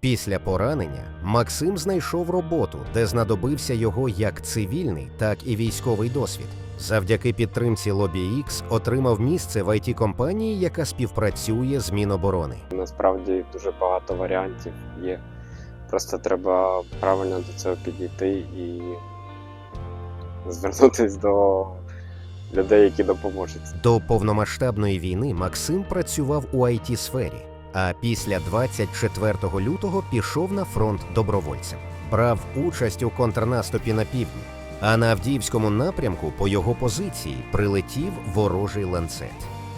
Після поранення Максим знайшов роботу, де знадобився його як цивільний, так і військовий досвід. Завдяки підтримці LobbyX отримав місце в it компанії, яка співпрацює з Міноборони. Насправді дуже багато варіантів є. Просто треба правильно до цього підійти і звернутися до людей, які допоможуть. До повномасштабної війни Максим працював у it сфері, а після 24 лютого пішов на фронт добровольцем. Брав участь у контрнаступі на півдні. А на Авдіївському напрямку по його позиції прилетів ворожий ланцет.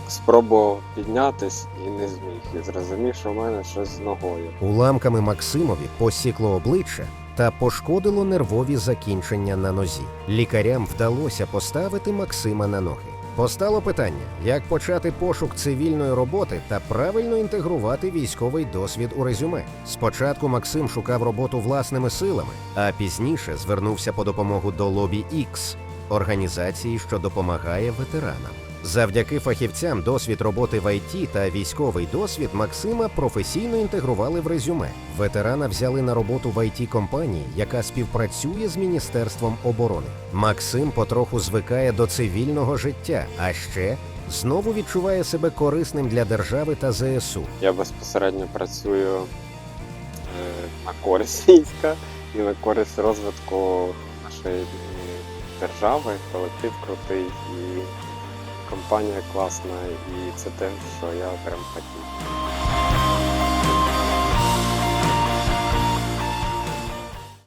Спробував піднятись і не зміг. І зрозумів, що в мене щось з ногою. Уламками Максимові посікло обличчя та пошкодило нервові закінчення на нозі. Лікарям вдалося поставити Максима на ноги. Постало питання, як почати пошук цивільної роботи та правильно інтегрувати військовий досвід у резюме. Спочатку Максим шукав роботу власними силами, а пізніше звернувся по допомогу до Лобі X, організації, що допомагає ветеранам. Завдяки фахівцям досвід роботи в ІТ та військовий досвід Максима професійно інтегрували в резюме. Ветерана взяли на роботу в it компанії, яка співпрацює з Міністерством оборони. Максим потроху звикає до цивільного життя, а ще знову відчуває себе корисним для держави та ЗСУ. Я безпосередньо працюю е, на користь війська і на користь розвитку нашої держави. Колектив крутий і компанія класна, і це те, що я прям хотів.